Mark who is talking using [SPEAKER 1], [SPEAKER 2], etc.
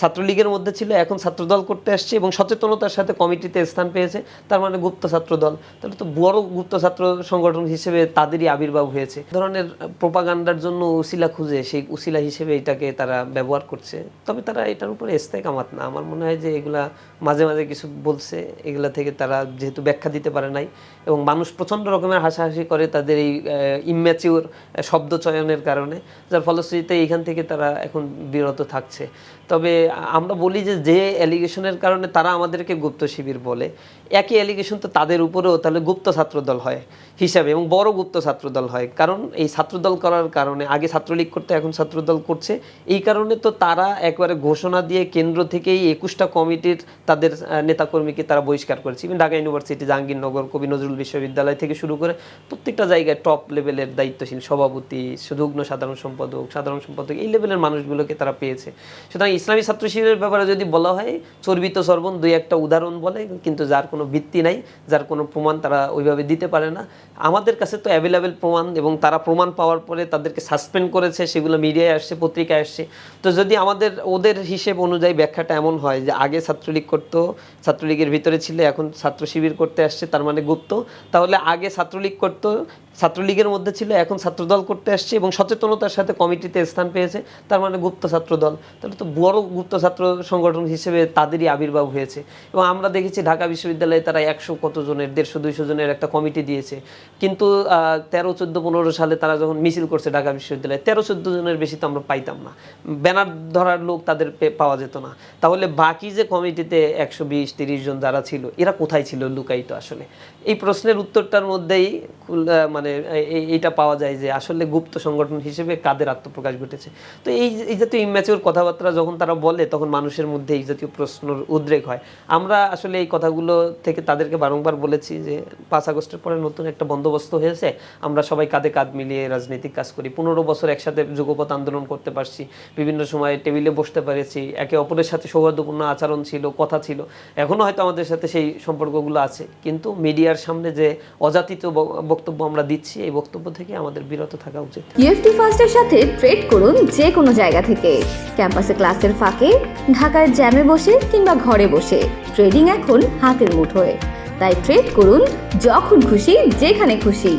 [SPEAKER 1] ছাত্রলীগের মধ্যে ছিল, এখন ছাত্রদল করতে আসছে এবং সচেতনতার সাথে কমিটিতে স্থান পেয়েছে। তার মানে গুপ্ত ছাত্রদল। তাহলে তো বড় গুপ্ত ছাত্র সংগঠন হিসেবে তাদেরই আবির্ভাব হয়েছে। ধরনের প্রোপাগান্ডার জন্য উসিলা খুঁজে, সেই উসিলা হিসেবে এটাকে তারা ব্যবহার করছে। তবে তারা এটার উপরে এস্তায় কামাত না। আমার মনে হয় যে এগুলা মাঝে মাঝে কিছু বলছে, এগুলা থেকে তারা যেহেতু ব্যাখ্যা দিতে পারে নাই এবং মানুষ প্রচণ্ড রকমের হাসাহাসি করে তাদের এই ইম্যাচিওর শব্দ চয়নের কারণে। যার ফলশ্রুতিতে এইখান থেকে তারা এখন বিরত থাকছে। তবে আমরা বলি যে যে অ্যালিগেশনের কারণে তারা আমাদেরকে গুপ্ত শিবির বলে, একই অ্যালিগেশন তো তাদের উপরেও তাহলে গুপ্ত ছাত্রদল হয় হিসাবে এবং বড় গুপ্ত ছাত্রদল হয়। কারণ এই ছাত্রদল করার কারণে, আগে ছাত্রলীগ করতে, এখন ছাত্রদল করছে। এই কারণে তো তারা একবারে ঘোষণা দিয়ে কেন্দ্র থেকেই একুশটা কমিটির তাদের নেতাকর্মীকে তারা বহিষ্কার করেছে। ইভেন ঢাকা ইউনিভার্সিটি জাহাঙ্গীরনগর, কবি নজরুল বিশ্ববিদ্যালয় থেকে শুরু করে প্রত্যেকটা জায়গায় টপ লেভেলের দায়িত্বশীল সভাপতি যুগ্ম সাধারণ সম্পাদক সাধারণ সম্পাদক, এই লেভেলের মানুষগুলোকে তারা পেয়েছে। সুতরাং ইসলামী শিবিরের ব্যাপারে যদি বলা হয়, চর্বিত সর্বন দুই একটা উদাহরণ বলে, কিন্তু যার কোনো ভিত্তি নাই, যার কোনো প্রমাণ তারা ওইভাবে দিতে পারে না। আমাদের কাছে তো অ্যাভেলেবেল প্রমাণ এবং তারা প্রমাণ পাওয়ার পরে তাদেরকে সাসপেন্ড করেছে, সেগুলো মিডিয়ায় আসছে, পত্রিকায় আসছে। তো যদি আমাদের, ওদের হিসেব অনুযায়ী ব্যাখ্যাটা এমন হয় যে আগে ছাত্রলীগ করতো, ছাত্রলীগের ভিতরে ছিল, এখন ছাত্র শিবির করতে আসছে, তার মানে গুপ্ত, তাহলে আগে ছাত্রলীগ করতো ছাত্রলীগের মধ্যে ছিল, এখন ছাত্রদল করতে আসছে এবং সচেতনতার সাথে কমিটিতে স্থান পেয়েছে। তার মানে গুপ্ত ছাত্রদল। তাহলে তো বড় গুপ্ত ছাত্র সংগঠন হিসেবে তাদেরই আবির্ভাব হয়েছে। এবং আমরা দেখেছি ঢাকা বিশ্ববিদ্যালয়ে তারা একশো কত জনের, দেড়শো, দুইশো জনের একটা কমিটি দিয়েছে। কিন্তু তেরো, চোদ্দ, পনেরো সালে তারা যখন মিছিল করছে ঢাকা বিশ্ববিদ্যালয়ে, তেরো, চোদ্দ জনের বেশি তো আমরা পাইতাম না। ব্যানার ধরার লোক তাদের পাওয়া যেত না। তাহলে বাকি যে কমিটিতে একশো বিশ, তিরিশ জন যারা ছিল, এরা কোথায় ছিল লুকাইতো আসলে? এই প্রশ্নের উত্তরটার মধ্যেই মানে এই- এইটা পাওয়া যায় যে আসলে গুপ্ত সংগঠন হিসেবে কাদের আত্মপ্রকাশ ঘটেছে। তো এই এই জাতীয় ইম্যাচিওর কথাবার্তা যখন তারা বলে, তখন মানুষের মধ্যে এই জাতীয় প্রশ্নের উদ্রেক হয়। আমরা আসলে এই কথাগুলো থেকে তাদেরকে বারংবার বলেছি যে, পাঁচ আগস্টের পরে নতুন একটা বন্দোবস্ত হয়েছে। আমরা সবাই কাঁধে কাঁধ মিলিয়ে রাজনৈতিক কাজ করি। পনেরো বছর একসাথে যুগপথ আন্দোলন করতে পারছি। বিভিন্ন সময় টেবিলে বসতে পেরেছি। একে অপরের সাথে সৌহার্দ্যপূর্ণ আচরণ ছিল, কথা ছিল। এখনও হয়তো আমাদের সাথে সেই সম্পর্কগুলো আছে। কিন্তু মিডিয়ার সামনে যে ব- বক্তব্য আমরা দিচ্ছি এই বক্তব্য থেকে আমাদের বিরত থাকা উচিত।
[SPEAKER 2] ইউএফটি ফার্স্টের সাথে ট্রেড করুন যে কোনো জায়গা থেকে। ক্যাম্পাসে ক্লাসের ফাঁকে, ঢাকার জ্যামে বসে কিংবা ঘরে বসে। ট্রেডিং এখন হাতের মুঠোয়। তাই ট্রেড করুন যখন খুশি, যেখানে খুশি।